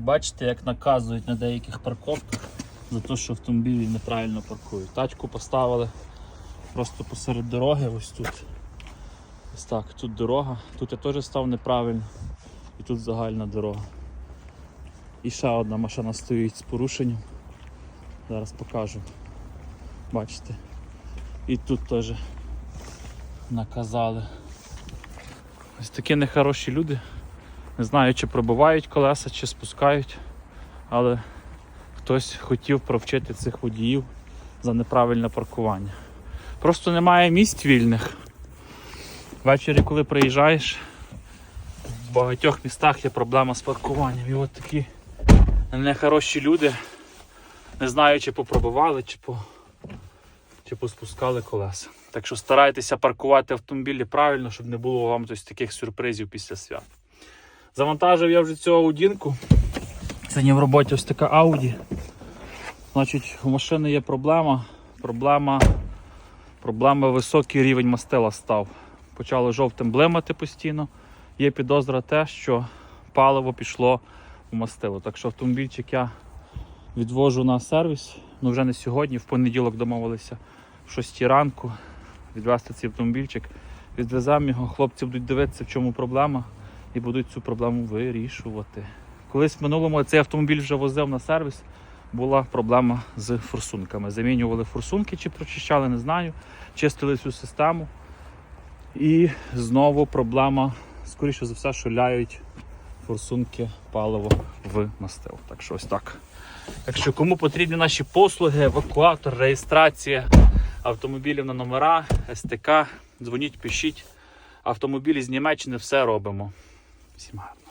Бачите, як наказують на деяких парковках за те, що автомобілі неправильно паркують. Тачку поставили просто посеред дороги, ось тут. Ось так, тут дорога. Тут я теж став неправильно. І тут загальна дорога. І ще одна машина стоїть з порушенням. Зараз покажу. Бачите. І тут теж наказали. Ось такі нехороші люди. Не знаю, чи пробивають колеса, чи спускають, але хтось хотів провчити цих водіїв за неправильне паркування. Просто немає місць вільних. Ввечері, коли приїжджаєш, в багатьох містах є проблема з паркуванням. І от такі нехороші люди, не знаю, чи попробували, чи, по, чи поспускали колеса. Так що старайтеся паркувати автомобілі правильно, щоб не було вам ось таких сюрпризів після свят. Завантажив я вже цю аудінку. Сьогодні в роботі ось така Audi. Значить, у машини є проблема. Проблема, проблема високий рівень мастила став. Почало жовтим блимати постійно. Є підозра те, що паливо пішло у мастило. Так що автомобільчик я відвожу на сервіс. Ну вже не сьогодні, в понеділок домовилися в 6 ранку відвезти цей автомобільчик. Відвеземо його, хлопці будуть дивитися, в чому проблема, і будуть цю проблему вирішувати. Колись в минулому цей автомобіль вже возив на сервіс, була проблема з форсунками. Замінювали форсунки чи прочищали, не знаю. Чистили всю систему. І знову проблема, скоріше за все, що ляють форсунки паливо в мастил. Так що ось так. Так що кому потрібні наші послуги, евакуатор, реєстрація автомобілів на номера, СТК, дзвоніть, пишіть. Автомобілі з Німеччини все робимо. Всім гарно.